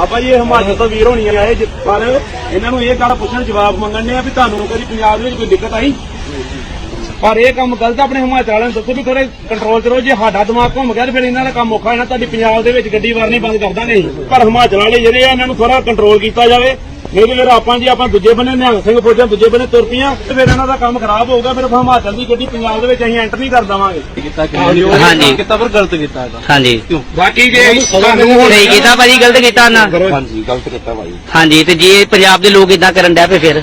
ਬਾਬਾ ਜੀ ਇਹ ਹਿਮਾਚਲ ਤੋਂ ਵੀਰ ਹੋਣੀ ਆਏ ਜਿ- ਪਰ ਇਹਨਾਂ ਨੂੰ ਇਹ ਗੱਲ ਪੁੱਛਣ ਜਵਾਬ ਮੰਗਣ ਨੇ ਆ ਵੀ ਤੁਹਾਨੂੰ ਕਦੀ ਪੰਜਾਬ ਦੇ ਵਿੱਚ ਕੋਈ ਦਿੱਕਤ ਆਈ ਪਰ ਇਹ ਕੰਮ ਗਲਤ ਆ, ਆਪਣੇ ਹਿਮਾਚਲ ਵਾਲਿਆਂ ਨੂੰ ਦੱਸੋ ਵੀ ਥੋੜੇ ਕੰਟਰੋਲ ਕਰੋ ਜੇ ਸਾਡਾ ਦਿਮਾਗ ਘੁੰਮ ਗਿਆ ਤੇ ਫਿਰ ਇਹਨਾਂ ਦਾ ਕੰਮ ਔਖਾ ਹੋਣਾ ਤੁਹਾਡੀ ਪੰਜਾਬ ਦੇ ਵਿੱਚ ਗੱਡੀ ਵਾਰਨੀ ਬੰਦ ਕਰ ਦਾਂਗੇ ਅਸੀਂ। ਪਰ ਹਿਮਾਚਲ ਵਾਲੇ ਜਿਹੜੇ ਆ ਇਹਨਾਂ ਨੂੰ ਥੋੜਾ ਕੰਟਰੋਲ ਕੀਤਾ ਜਾਵੇ ਨਹੀਂ ਤੇ ਫਿਰ ਆਪਾਂ ਜੀ ਆਪਾਂ ਦੂਜੇ ਬੰਨੇ ਨਿਹੰਗ ਸਿੰਘ ਫੌਜਾਂ ਦੂਜੇ ਬੰਨੇ ਤੁਰ ਪਈਆਂ ਤੇ ਫਿਰ ਇਹਨਾਂ ਦਾ ਕੰਮ ਖਰਾਬ ਹੋਊਗਾ ਫਿਰ ਹਿਮਾਚਲ ਦੀ ਗੱਡੀ ਪੰਜਾਬ ਦੇ ਵਿੱਚ ਅਸੀਂ ਐਂਟਰ ਨਹੀਂ ਕਰ ਦਵਾਂਗੇ। ਕੀਤਾ ਹਾਂਜੀ। ਕੀਤਾ ਪਰ ਗਲਤ ਕੀਤਾ ਹੈਗਾ ਹਾਂਜੀ। ਕਿਉਂ? ਬਾਕੀ ਜੇ ਸਹੀ ਕੀਤਾ ਭਾਜੀ ਗਲਤ ਕੀਤਾ ਨਾ। ਹਾਂਜੀ ਗਲਤ ਕੀਤਾ ਭਾਈ ਹਾਂਜੀ ਤੇ ਜੇ ਪੰਜਾਬ ਦੇ ਲੋਕ ਇਦਾਂ ਕਰਨ ਡਿਆ ਪਏ ਫਿਰ?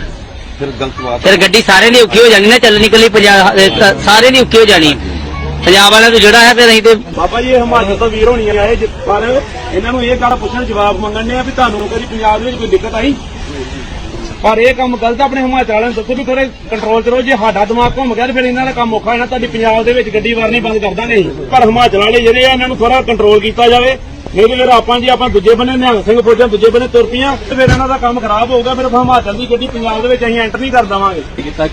ਫਿਰ ਗਲਤ ਬਾਤ ਫਿਰ ਗੱਡੀ ਸਾਰਿਆਂ ਦੀ ਔਖੀ ਹੋ ਜਾਣੀ ਨਾ ਚੱਲਣੀ ਕੱਲੀ ਪੰਜਾਬ ਅਹ ਸ- ਸਾਰਿਆਂ ਦੀ ਔਖੀ ਹੋ ਜਾਣੀ। ਪੰਜਾਬ ਵਾਲਿਆਂ ਤੋਂ ਜਿਹੜਾ ਹੈ ਫਿਰ ਅਸੀਂ ਤੇ ਬਾਬਾ ਜੀ ਇਹ ਹਿਮਾਚਲ ਤੋਂ ਵੀਰ ਹੋਣੀ ਆਏ ਜਿ- ਪਰ ਇਹਨਾਂ ਨੂੰ ਇਹ ਗੱਲ ਪੁੱਛਣ ਜਵਾਬ ਮੰਗਣ ਨੇ ਆ ਵੀ ਤੁਹਾਨੂੰ ਕਦੀ ਪੰਜਾਬ ਦੇ ਵਿੱਚ ਕੋਈ ਦਿੱਕਤ ਆਈ? ਪਰ ਇਹ ਕੰਮ ਗਲਤ ਆਪਣੇ ਹਿਮਾਚਲ ਵਾਲਿਆਂ ਨੂੰ ਦੱਸੋ ਵੀ ਥੋੜੇ ਕੰਟਰੋਲ ਰਹੋ ਜੇ ਸਾਡਾ ਦਿਮਾਗ ਘੁੰਮ ਗਿਆ ਤੇ ਫਿਰ ਇਹਨਾਂ ਦਾ ਕੰਮ ਔਖਾ ਹੋਣਾ ਤੁਹਾਡੀ ਪੰਜਾਬ ਦੇ ਵਿੱਚ ਗੱਡੀ ਵਾਰਨੀ ਬੰਦ ਕਰ ਦਾਂਗੇ। ਪਰ ਹਿਮਾਚਲ ਵਾਲੇ ਜਿਹੜੇ ਆ ਇਹਨਾਂ ਨੂੰ ਥੋੜਾ ਕੰਟਰੋਲ ਕੀਤਾ ਜਾਵੇ। ਨਹੀਂ ਤੇ ਫਿਰ ਆਪਾਂ ਜੀ ਆਪਾਂ ਦੂਜੇ ਬੰਨੇ ਨਿਹੰਗ ਸਿੰਘ ਫੌਜਾਂ ਦੂਜੇ ਬੰਨੇ ਤੁਰ ਪਈਆਂ ਤੇ ਫਿਰ ਇਹਨਾਂ ਦਾ ਕੰਮ ਖਰਾਬ ਹੋਊਗਾ ਫਿਰ ਹਿਮਾਚਲ ਦੀ ਗੱਡੀ ਪੰਜਾਬ ਦੇ ਵਿੱਚ ਅਸੀਂ ਐਂਟਰ ਨਹੀਂ ਕਰ ਦਵਾਂਗੇ। ਕੀਤਾ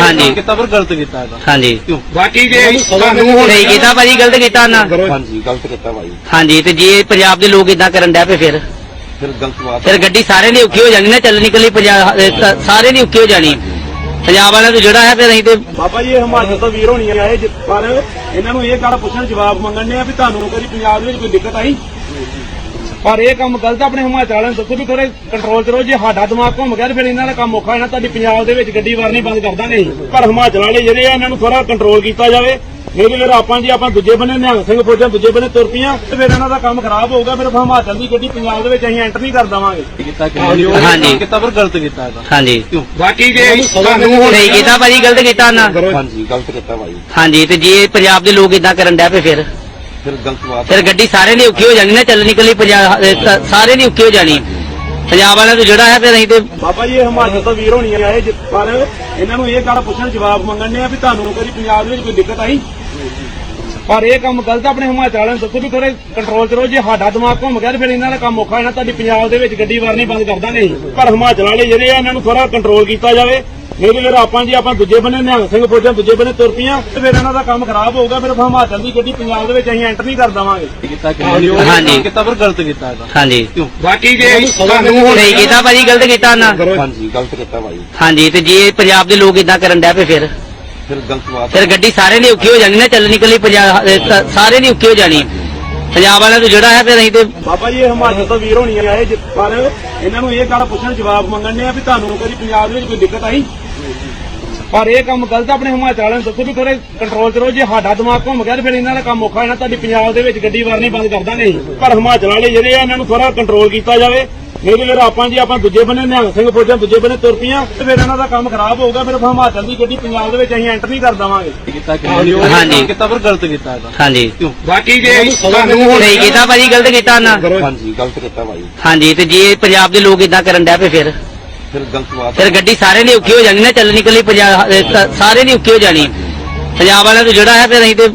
ਹਾਂਜੀ। ਕੀਤਾ ਪਰ ਗਲਤ ਕੀਤਾ ਹੈਗਾ ਹਾਂਜੀ। ਕਿਉਂ? ਬਾਕੀ ਜੇ ਸਹੀ ਕੀਤਾ ਭਾਜੀ ਗਲਤ ਕੀਤਾ ਨਾ। ਹਾਂਜੀ ਗਲਤ ਕੀਤਾ ਭਾਈ ਹਾਂਜੀ ਤੇ ਜੇ ਪੰਜਾਬ ਦੇ ਲੋਕ ਇਦਾਂ ਕਰਨ ਡਿਆ ਪਏ ਫਿਰ? ਫਿਰ ਗਲਤ ਬਾਤ ਫਿਰ ਗੱਡੀ ਸਾਰਿਆਂ ਦੀ ਔਖੀ ਹੋ ਜਾਣੀ ਨਾ ਚੱਲਣੀ ਕੱਲੀ ਪੰਜਾਬ ਸਾਰਿਆਂ ਦੀ ਔਖੀ ਹੋ ਜਾਣੀ। ਪੰਜਾਬ ਵਾਲਿਆਂ ਤੋਂ ਜਿਹੜਾ ਹੈ ਫਿਰ ਅਸੀਂ ਤੇ ਬਾਬਾ ਜੀ ਇਹ ਹਿਮਾਚਲ ਤੋਂ ਵੀਰ ਹੋਣੀ ਆਏ ਜਿ- ਪਰ ਇਹਨਾਂ ਨੂੰ ਇਹ ਗੱਲ ਪੁੱਛਣ ਜਵਾਬ ਮੰਗਣ ਨੇ ਆ ਵੀ ਤੁਹਾਨੂੰ ਕਦੀ ਪੰਜਾਬ ਦੇ ਵਿੱਚ ਕੋਈ ਦਿੱਕਤ ਆਈ? ਪਰ ਇਹ ਕੰਮ ਗਲਤ ਆ, ਆਪਣੇ ਹਿਮਾਚਲ ਵਾਲਿਆਂ ਨੂੰ ਦੱਸੋ ਵੀ ਥੋੜੇ ਕੰਟਰੋਲ ਚ ਰਹੋ ਜੇ ਸਾਡਾ ਦਿਮਾਗ ਘੁੰਮ ਗਿਆ ਤੇ ਫਿਰ ਇਹਨਾਂ ਦਾ ਕੰਮ ਔਖਾ ਹੋਣਾ ਤੁਹਾਡੀ ਪੰਜਾਬ ਦੇ ਵਿੱਚ ਗੱਡੀ ਵਾਰਨੀ ਬੰਦ ਕਰ ਦਾਂਗੇ ਅਸੀਂ। ਪਰ ਹਿਮਾਚਲ ਵਾਲੇ ਜਿਹੜੇ ਆ ਇਹਨਾਂ ਨੂੰ ਥੋੜਾ ਕੰਟਰੋਲ ਕੀਤਾ ਜਾਵੇ। ਫਿਰ ਆਪਾਂ ਜੀ ਆਪਾਂ ਦੂਜੇ ਬੰਨੇ ਨਿਹੰਗ ਸਿੰਘ ਫੌਜਾਂ ਦੂਜੇ ਬੰਨੇ ਤੁਰ ਪਈਆਂ। ਤੇ ਫਿਰ ਇਹਨਾਂ ਦਾ ਕੰਮ ਖਰਾਬ ਹੋਊਗਾ ਫਿਰ ਹਿਮਾਚਲ ਦੀ ਗੱਡੀ ਪੰਜਾਬ ਦੇ ਵਿੱਚ ਅਸੀਂ ਐਂਟਰ ਨਹੀਂ ਕਰ ਦਵਾਂਗੇ। ਕੀਤਾ ਹਾਂਜੀ। ਕੀਤਾ ਪਰ ਗਲਤ ਕੀਤਾ ਹੈਗਾ ਹਾਂਜੀ। ਕਿਉਂ? ਬਾਕੀ ਜੇ ਸਹੀ ਕੀਤਾ ਭਾਜੀ ਗਲਤ ਕੀਤਾ ਨਾ। ਹਾਂਜੀ ਗਲਤ ਕੀਤਾ ਭਾਈ ਹਾਂਜੀ ਤੇ ਜੇ ਪੰਜਾਬ ਦੇ ਲੋਕ ਇਦਾਂ ਕਰਨ ਡਿਆ ਪਏ ਫਿਰ? ਫਿਰ ਗਲਤ ਬਾਤ ਫਿਰ ਗੱਡੀ ਸਾਰਿਆਂ ਦੀ ਔਖੀ ਹੋ ਜਾਣੀ ਨਾ ਚੱਲਣੀ ਕੱਲੀ ਪੰਜਾਬ ਅਹ ਸ- ਸਾਰਿਆਂ ਦੀ ਔਖੀ ਹੋ ਜਾਣੀ। ਪੰਜਾਬ ਵਾਲਿਆਂ ਤੋਂ ਜਿਹੜਾ ਹੈ ਫਿਰ ਅਸੀਂ ਤੇ ਬਾਬਾ ਜੀ ਇਹ ਹਿਮਾਚਲ ਤੋਂ ਵੀਰ ਹੋਣੀ ਆਏ ਜਿ- ਪਰ ਇਹਨਾਂ ਨੂੰ ਇਹ ਗੱਲ ਪੁੱਛਣ ਜਵਾਬ ਮੰਗਣ ਨੇ ਆ ਵੀ ਤੁਹਾਨੂੰ ਕਦੀ ਪੰਜਾਬ ਦੇ ਵਿੱਚ ਕੋਈ ਦਿੱਕਤ ਆਈ? ਪਰ ਇਹ ਕੰਮ ਗਲਤ ਆ, ਆਪਣੇ ਹਿਮਾਚਲ ਵਾਲਿਆਂ ਨੂੰ ਦੱਸੋ ਵੀ ਥੋੜੇ ਕੰਟਰੋਲ ਚ ਰਹੋ। ਜੇ ਸਾਡਾ ਦਿਮਾਗ ਘੁੰਮ ਗਿਆ ਤੇ ਫਿਰ ਇਹਨਾਂ ਦਾ ਕੰਮ ਔਖਾ ਹੋਣਾ ਤੁਹਾਡੀ ਪੰਜਾਬ ਦੇ ਵਿੱਚ ਗੱਡੀ ਵਾਰਨੀ ਬੰਦ ਕਰ ਦਾਂਗੇ ਅਸੀਂ। ਪਰ ਹਿਮਾਚਲ ਵਾਲੇ ਜਿਹੜੇ ਆ ਇਹਨਾਂ ਨੂੰ ਥੋੜਾ ਕੰਟਰੋਲ ਕੀਤਾ ਜਾਵੇ। ਨਹੀਂ ਤੇ ਫਿਰ ਆਪਾਂ ਜੀ ਆਪਾਂ ਦੂਜੇ ਬੰਨੇ ਨਿਹੰਗ ਸਿੰਘ ਫੌਜਾਂ ਦੂਜੇ ਬੰਨੇ ਤੁਰ ਪਈਆਂ ਤੇ ਫਿਰ ਇਹਨਾਂ ਦਾ ਕੰਮ ਖਰਾਬ ਹੋਊਗਾ ਫਿਰ ਹਿਮਾਚਲ ਦੀ ਗੱਡੀ ਪੰਜਾਬ ਦੇ ਵਿੱਚ ਅਸੀਂ ਐਂਟਰ ਨਹੀਂ ਕਰ ਦਵਾਂਗੇ। ਕੀਤਾ ਹਾਂਜੀ। ਕੀਤਾ ਪਰ ਗਲਤ ਕੀਤਾ ਹੈਗਾ। ਹਾਂਜੀ। ਬਾਕੀ ਜੇ ਸਹੀ ਕੀਤਾ ਭਾਜੀ ਗਲਤ ਕੀਤਾ ਨਾ। ਹਾਂਜੀ ਗਲਤ ਕੀਤਾ ਭਾਈ ਹਾਂਜੀ ਤੇ ਜੇ ਪੰਜਾਬ ਦੇ ਲੋਕ ਇਦਾਂ ਕਰਨ ਡਿਆ ਪਏ ਫਿਰ? ਫਿਰ ਗਲਤ ਬਾਤ ਫਿਰ ਗੱਡੀ ਸਾਰਿਆਂ ਦੀ ਔਖੀ ਹੋ ਜਾਣੀ ਨਾ ਚੱਲਣੀ ਕੱਲੀ ਪੰਜਾਬ ਅਹ ਸ- ਸਾਰਿਆਂ ਦੀ ਔਖੀ ਹੋ ਜਾਣੀ। ਪੰਜਾਬ ਵਾਲਿਆਂ ਤੋਂ ਜਿਹੜਾ ਹੈ ਫਿਰ ਅਸੀਂ ਤੇ ਬਾਬਾ ਜੀ ਇਹ ਹਿਮਾਚਲ ਤੋਂ ਵੀਰ ਹੋਣੀ ਆਏ ਜਿ- ਪਰ ਇਹਨਾਂ ਨੂੰ ਇਹ ਗੱਲ ਪੁੱਛਣ ਜਵਾਬ ਮੰਗਣ ਨੇ ਆ ਵੀ ਤੁਹਾਨੂੰ ਕਦੀ ਪੰਜਾਬ ਦੇ ਵਿੱਚ ਕੋਈ ਦਿੱਕਤ ਆਈ? ਪਰ ਇਹ ਕੰਮ ਗਲਤ ਆ, ਆਪਣੇ ਹਿਮਾਚਲ ਵਾਲਿਆਂ ਨੂੰ ਦੱਸੋ ਵੀ ਥੋੜੇ ਕੰਟਰੋਲ ਚ ਰਹੋ ਜੇ ਸਾਡਾ ਦਿਮਾਗ ਘੁੰਮ ਗਿਆ ਤੇ ਫਿਰ ਇਹਨਾਂ ਦਾ ਕੰਮ ਔਖਾ ਹੋਣਾ ਤੁਹਾਡੀ ਪੰਜਾਬ ਦੇ ਵਿੱਚ ਗੱਡੀ ਵਾਰਨੀ ਬੰਦ ਕਰ ਦਾਂਗੇ ਅਸੀਂ। ਪਰ ਹਿਮਾਚਲ ਵਾਲੇ ਜਿਹੜੇ ਆ ਇਹਨਾਂ ਨੂੰ ਥੋੜਾ ਕੰਟਰੋਲ ਕੀਤਾ ਜਾਵੇ। ਨਹੀਂ ਤੇ ਫਿਰ ਆਪਾਂ ਜੀ ਆਪਾਂ ਦੂਜੇ ਬੰਨੇ ਨਿਹੰਗ ਸਿੰਘ ਫੌਜਾਂ ਦੂਜੇ ਬੰਨੇ ਤੁਰ ਪਈਆਂ। ਤੇ ਫਿਰ ਇਹਨਾਂ ਦਾ ਕੰਮ ਖਰਾਬ ਹੋਊਗਾ ਫਿਰ ਹਿਮਾਚਲ ਦੀ ਗੱਡੀ ਪੰਜਾਬ ਦੇ ਵਿੱਚ ਅਸੀਂ ਐਂਟਰ ਨਹੀਂ ਕਰ ਦਵਾਂਗੇ। ਕੀਤਾ ਹਾਂਜੀ। ਕੀਤਾ ਪਰ ਗਲਤ ਕੀਤਾ ਹਾਂਜੀ। ਬਾਕੀ ਜੇ ਸਹੀ ਕੀਤਾ ਭਾਜੀ ਗਲਤ ਕੀਤਾ ਨਾ। ਹਾਂਜੀ ਗਲਤ ਕੀਤਾ ਭਾਈ ਹਾਂਜੀ ਤੇ ਜੇ ਪੰਜਾਬ ਦੇ ਲੋਕ ਇਦਾਂ ਕਰਨ ਡਿਆ ਪਏ ਫਿਰ? ਫਿਰ ਗਲਤ ਬਾਤ ਫਿਰ ਗੱਡੀ ਸਾਰਿਆਂ ਦੀ ਔਖੀ ਹੋ ਜਾਣੀ ਨਾ ਚੱਲਣੀ ਕੱਲੀ ਪੰਜਾਬ ਅਹ ਸ- ਸਾਰਿਆਂ ਦੀ ਔਖੀ ਹੋ ਜਾਣੀ। ਪੰਜਾਬ ਵਾਲਿਆਂ ਤੋਂ ਜਿਹੜਾ ਹੈ ਫਿਰ ਅਸੀਂ ਤੇ